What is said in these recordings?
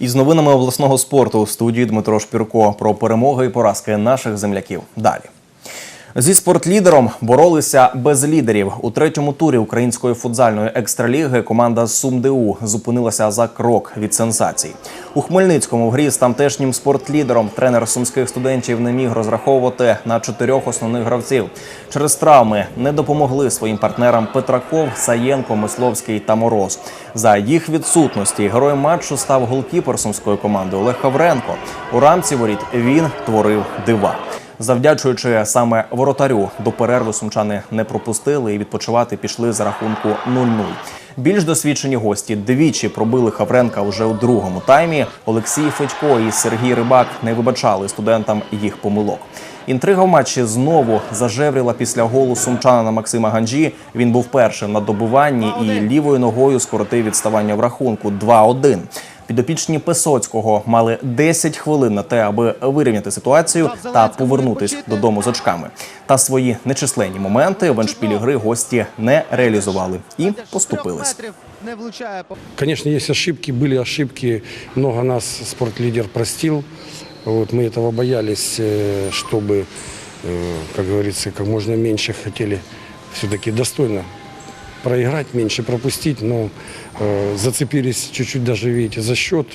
Із новинами обласного спорту у студії Дмитро Шпірко про перемоги і поразки наших земляків. Далі. Зі спортлідером боролися без лідерів. У третьому турі української футзальної екстраліги команда з СумДУ зупинилася за крок від сенсацій. У Хмельницькому в грі з тамтешнім спортлідером тренер сумських студентів не міг розраховувати на чотирьох основних гравців. Через травми не допомогли своїм партнерам Петраков, Саєнко, Мисловський та Мороз. За їх відсутності героєм матчу став голкіпер сумської команди Олег Хавренко. У рамці воріт він творив дива. Завдячуючи саме воротарю, до перерви сумчани не пропустили і відпочивати пішли за рахунку 0-0. Більш досвідчені гості двічі пробили Хавренка вже у другому таймі. Олексій Федько і Сергій Рибак не вибачали студентам їх помилок. Інтрига в матчі знову зажевріла після голу сумчанина Максима Ганджі. Він був першим на добуванні і лівою ногою скоротив відставання в рахунку 2-1. Підопічні Песоцького мали 10 хвилин на те, аби вирівняти ситуацію та повернутись додому з очками. Та свої нечисленні моменти в еншпілі гри гості не реалізували і поступились. Не влучає по Конечно, есть ошибки, были ошибки, много нас спортлидер простил. Вот, мы этого боялись, э, чтобы, э, как говорится, как можно меньше хотели все-таки достойно проиграть, меньше пропустить, но э, зацепились чуть-чуть даже, видите, за счет.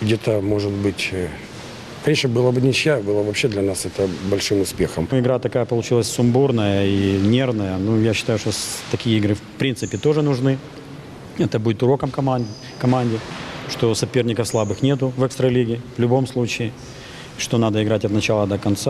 Где-то, может быть, э, конечно, была бы ничья, было вообще для нас это большим успехом. Ну, Игра такая получилась сумбурная и нервная. Ну, я считаю, что такие игры в принципе тоже нужны. Это будет уроком команде, команде, что соперников слабых нету в экстралиге в любом случае, что надо играть от начала до конца.